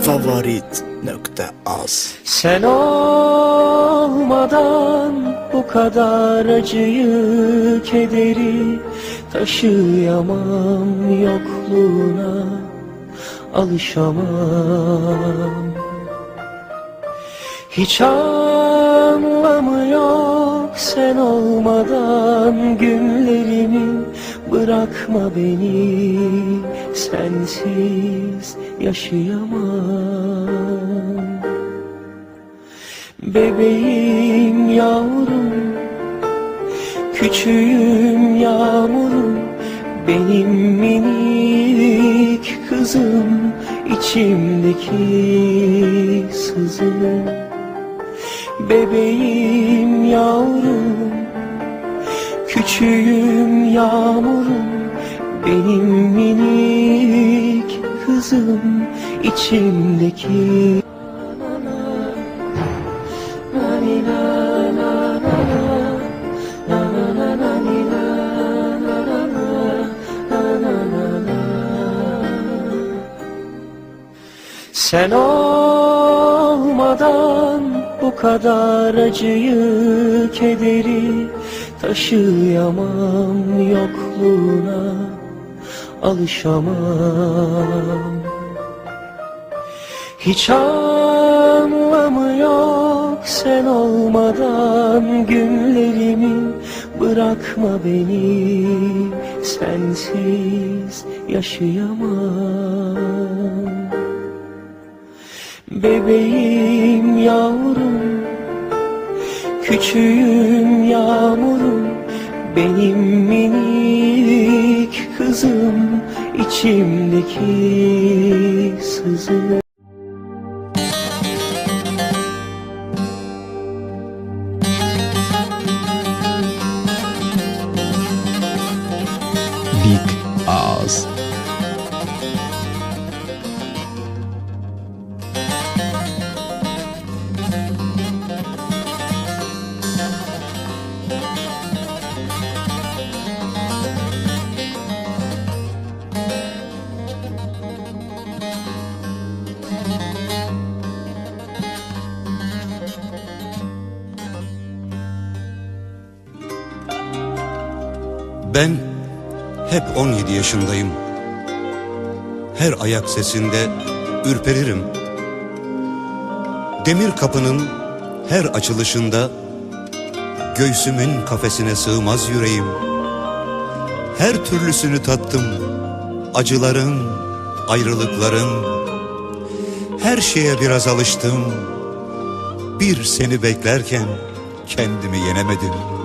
فافوريت Favorit.az Sen olmadan bu kadar acıyı, kederi taşıyamam yokluğuna alışamam. Hiç anlamı yok sen olmadan günlerimin Bırakma beni sensiz yaşayamam. Bebeğim yavrum Küçüğüm yağmurum Benim minik kızım içimdeki sızım Bebeğim yavrum Küçüğüm yağmurum Benim minik kızım içimdeki. Sen olmadan bu kadar acıyı, kederi taşıyamam yokluğuna alışamam. Hiç anlamı yok sen olmadan günlerimin Bırakma beni sensiz yaşayamam Bebeğim yavrum Küçüğüm yağmurum Benim minik kızım içimdeki sızım Big Az Ben hep 17 yaşındayım. Her ayak sesinde ürperirim. Demir kapının her açılışında göğsümün kafesine sığmaz yüreğim. Her türlüsünü tattım. Acıların, ayrılıkların. Her şeye biraz alıştım. Bir seni beklerken kendimi yenemedim.